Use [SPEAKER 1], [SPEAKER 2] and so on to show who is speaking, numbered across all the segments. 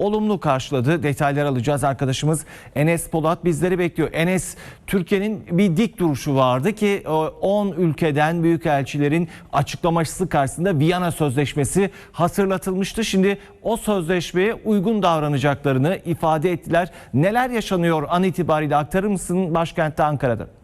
[SPEAKER 1] olumlu karşıladı. Detaylar alacağız arkadaşımız Enes Polat bizleri bekliyor. Enes Türkiye'nin bir dik duruşu vardı ki o 10 ülkeden büyükelçilerin açıklaması karşısında Viyana Sözleşmesi hatırlatılmıştı. Şimdi o sözleşmeye uygun davranacaklarını ifade ettiler. Neler yaşanıyor an itibariyle aktarır mısın başkentte Ankara'da?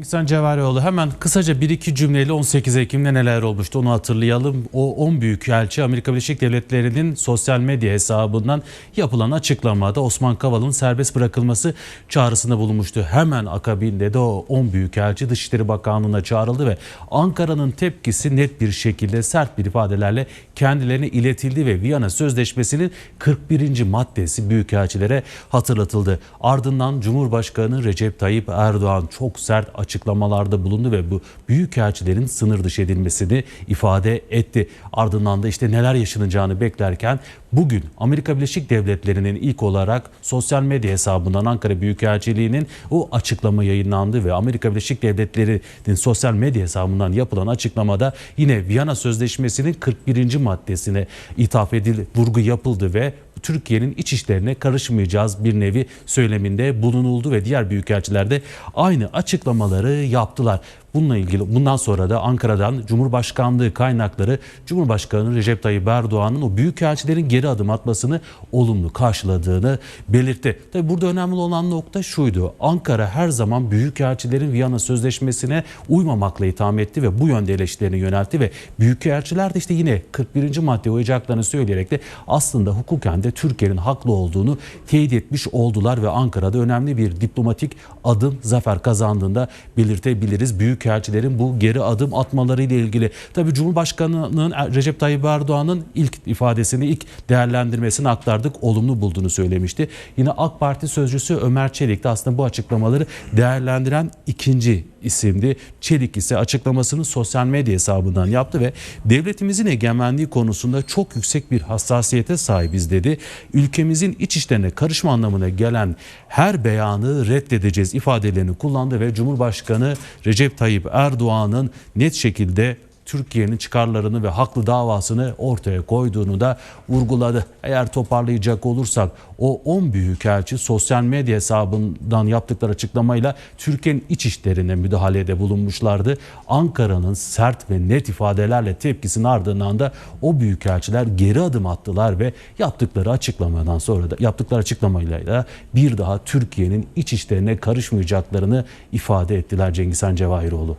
[SPEAKER 2] İhsan Cevarioğlu hemen kısaca bir iki cümleyle 18 Ekim'de neler olmuştu onu hatırlayalım. O 10 büyükelçi Amerika Birleşik Devletleri'nin sosyal medya hesabından yapılan açıklamada Osman Kavala'nın serbest bırakılması çağrısında bulunmuştu. Hemen akabinde de o 10 büyükelçi Dışişleri Bakanlığı'na çağrıldı ve Ankara'nın tepkisi net bir şekilde sert bir ifadelerle kendilerine iletildi ve Viyana Sözleşmesi'nin 41. maddesi büyükelçilere hatırlatıldı. Ardından Cumhurbaşkanı Recep Tayyip Erdoğan çok sert açıklamalarda bulundu ve bu büyükelçilerin sınır dışı edilmesini ifade etti. Ardından da işte neler yaşanacağını beklerken bugün Amerika Birleşik Devletleri'nin ilk olarak sosyal medya hesabından Ankara Büyükelçiliği'nin o açıklama yayınlandı ve Amerika Birleşik Devletleri'nin sosyal medya hesabından yapılan açıklamada yine Viyana Sözleşmesi'nin 41. maddesine ithaf edildi, vurgu yapıldı ve Türkiye'nin iç işlerine karışmayacağız bir nevi söyleminde bulunuldu ve diğer büyükelçiler de aynı açıklamaları yaptılar. Bununla ilgili bundan sonra da Ankara'dan Cumhurbaşkanlığı kaynakları Cumhurbaşkanı Recep Tayyip Erdoğan'ın o büyükelçilerin geri adım atmasını olumlu karşıladığını belirtti. Tabi burada önemli olan nokta şuydu. Ankara her zaman büyükelçilerin Viyana Sözleşmesi'ne uymamakla itham etti ve bu yönde eleştirilerini yöneltti ve büyükelçiler de işte yine 41. maddeye uyacaklarını söyleyerek de aslında hukuken de Türkiye'nin haklı olduğunu teyit etmiş oldular ve Ankara'da önemli bir diplomatik adım zafer kazandığında belirtebiliriz. Büyükelçilerin bu geri adım atmaları ile ilgili. Tabii Cumhurbaşkanı'nın Recep Tayyip Erdoğan'ın ilk ifadesini, ilk değerlendirmesini aktardık. Olumlu bulduğunu söylemişti. Yine AK Parti sözcüsü Ömer Çelik de aslında bu açıklamaları değerlendiren ikinci isimdi. Çelik ise açıklamasını sosyal medya hesabından yaptı ve devletimizin egemenliği konusunda çok yüksek bir hassasiyete sahibiz dedi. Ülkemizin iç işlerine karışma anlamına gelen her beyanı reddedeceğiz ifadelerini kullandı ve Cumhurbaşkanı Recep Tayyip Erdoğan'ın net şekilde Türkiye'nin çıkarlarını ve haklı davasını ortaya koyduğunu da vurguladı. Eğer toparlayacak olursak o 10 büyükelçi sosyal medya hesabından yaptıkları açıklamayla Türkiye'nin iç işlerine müdahalede bulunmuşlardı. Ankara'nın sert ve net ifadelerle tepkisinin ardından da o büyükelçiler geri adım attılar ve yaptıkları açıklamadan sonra da yaptıkları açıklamayla da bir daha Türkiye'nin iç işlerine karışmayacaklarını ifade ettiler Cengiz Han Cevahiroğlu.